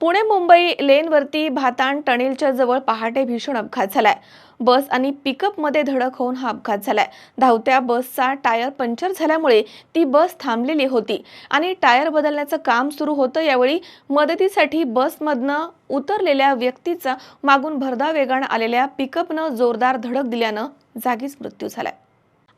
पुणे मुंबई लेनवरती भाताण टणेलच्या जवळ पहाटे भीषण अपघात झालाय. बस आणि पिकअपमध्ये धडक होऊन हा अपघात झालाय. धावत्या बसचा टायर पंक्चर झाल्यामुळे ती बस थांबलेली होती आणि टायर बदलण्याचं काम सुरू होतं. यावेळी मदतीसाठी बसमधनं उतरलेल्या व्यक्तीचा मागून भरधाव वेगानं आलेल्या पिकअपनं जोरदार धडक दिल्यानं जागीच मृत्यू झालाय.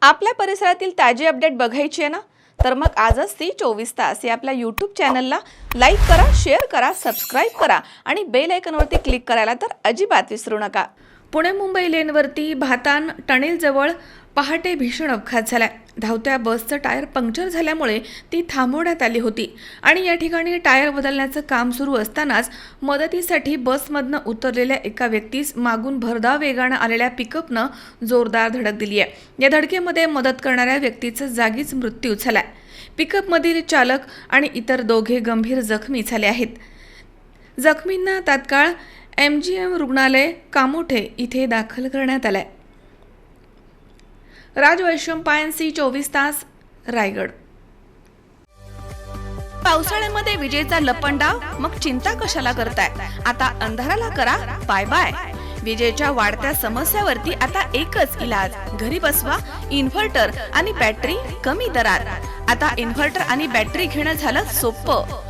आपल्या परिसरातील ताजी अपडेट बघायची आहे ना? तर मग आजच ती चोवीस तास या आपल्या यूट्यूब चॅनलला लाईक करा शेअर करा सबस्क्राईब करा आणि बेल आयकनवरती क्लिक करायला तर अजिबात विसरू नका. पुणे मुंबई लेनवरती भातान टणेलजवळ पहाटे भीषण अपघात झालाय. धावत्या बसचं टायर पंक्चर झाल्यामुळे ती थांबवण्यात आली होती आणि या ठिकाणी टायर बदलण्याचं काम सुरू असतानाच मदतीसाठी बसमधनं उतरलेल्या एका व्यक्तीस मागून भरधाव वेगानं आलेल्या पिकअपनं जोरदार धडक दिली आहे. या धडकेमध्ये मदत करणाऱ्या व्यक्तीचा जागीच मृत्यू झालाय. पिकअपमधील चालक आणि इतर दोघे गंभीर जखमी झाले आहेत. जखमींना तात्काळ एम जी एम रुग्णालय कामोठे इथे दाखल करण्यात आलंय. राजवैश्यम पायनसी चोवीस तास रायगड. पावसाळ्यामध्ये विजेचा लपंडाव मग चिंता कशाला करताय? आता अंधाराला करा बाय बाय. विजेच्या वाढत्या समस्यावरती आता एकच इलाज घरी बसवा इन्व्हर्टर आणि बॅटरी कमी दरात. आता इन्व्हर्टर आणि बॅटरी घेणं झालं सोपं.